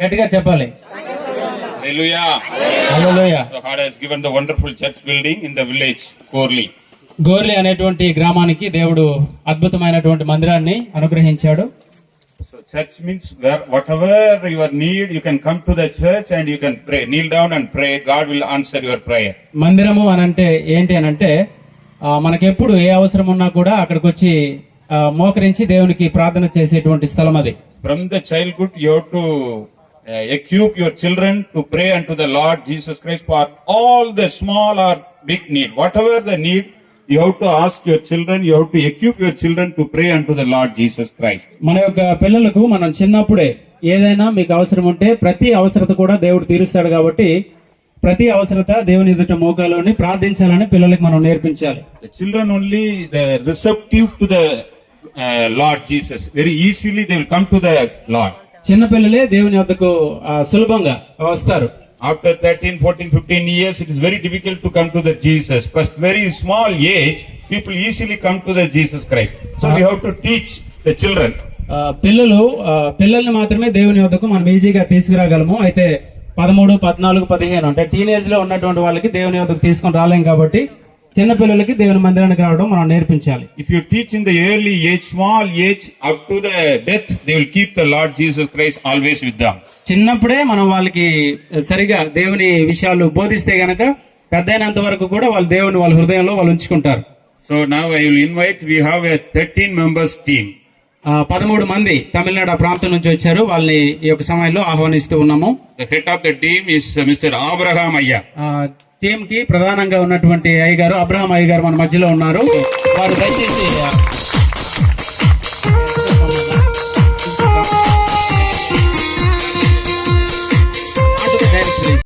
గట్టిగా చెప్పాలి. గోర్లీ అనేటువంటి గ్రామానికి దేవుడు అద్భుతమైనటువంటి మందిరాన్ని అనుగ్రహించాడు. So church means whatever your need you can come to the church and you can pray kneel down and pray God will answer your prayer మందిరము అని అంటే ఏంటి అని అంటే మనకెప్పుడు ఏ అవసరం ఉన్నా కూడా అక్కడికి వచ్చి మోకరించి దేవునికి ప్రార్థన చేసేటువంటి స్థలం అది From the childhood, you have to uh, equip your children to pray unto the Lord Jesus Christ for all the small or big need. Whatever the need, you have to ask your children, you have to equip your children to pray unto the Lord Jesus Christ. మన యొక్క పిల్లలకు మనం చిన్నప్పుడే ఏదైనా మీకు అవసరం ఉంటే ప్రతి అవసరత కూడా దేవుడు తీరుస్తాడు కాబట్టి ప్రతి అవసరత దేవుని ఎదుట మోకాలోని ప్రార్థించాలని పిల్లలకు మనం నేర్పించాలి The children only the receptive to the uh, Lord Jesus. Very easily they will come to the Lord. చిన్న పిల్లలే దేవుని వద్దకు సులభంగా వస్తారు After 13, 14, 15 years, it is very difficult to come to the Jesus. First, very small age, people easily come to the Jesus Christ. So we have to teach the children. ఆ, పిల్లలు పిల్లల్ని మాత్రమే దేవుని వద్దకు మనం ఈజీగా తీసుకురాగలము అయితే పదమూడు పద్నాలుగు పదిహేను అంటే టీనేజ్లో ఉన్నటువంటి వాళ్ళకి దేవుని వద్దకు తీసుకొని రాలేం కాబట్టి చిన్నపిల్లలకి దేవుని మందిరానికి రావడం మనం నేర్పించాలి. If you teach in the early age small age up to the death they will keep the lord Jesus Christ always with them చిన్నప్పుడే మనం వాళ్ళకి సరిగా దేవుని విషయాలు బోధిస్తే గనక పెద్దైనంత వరకు కూడా వాళ్ళు దేవుని వాళ్ళ హృదయంలో వాళ్ళు ఉంచుకుంటారు. సో నా I will invite we have a thirteen members team పదమూడు మంది తమిళనాడు ప్రాంతం నుంచి వచ్చారు. వాళ్ళని ఈ యొక్క సమయంలో ఆహ్వానిస్తూ ఉన్నాము. The head of the team is mister Abraham టీమ్కి ప్రధానంగా ఉన్నటువంటి అయ్య గారు అబ్రహం అయ్య గారు మన మధ్యలో ఉన్నారు. వారు దయచేసి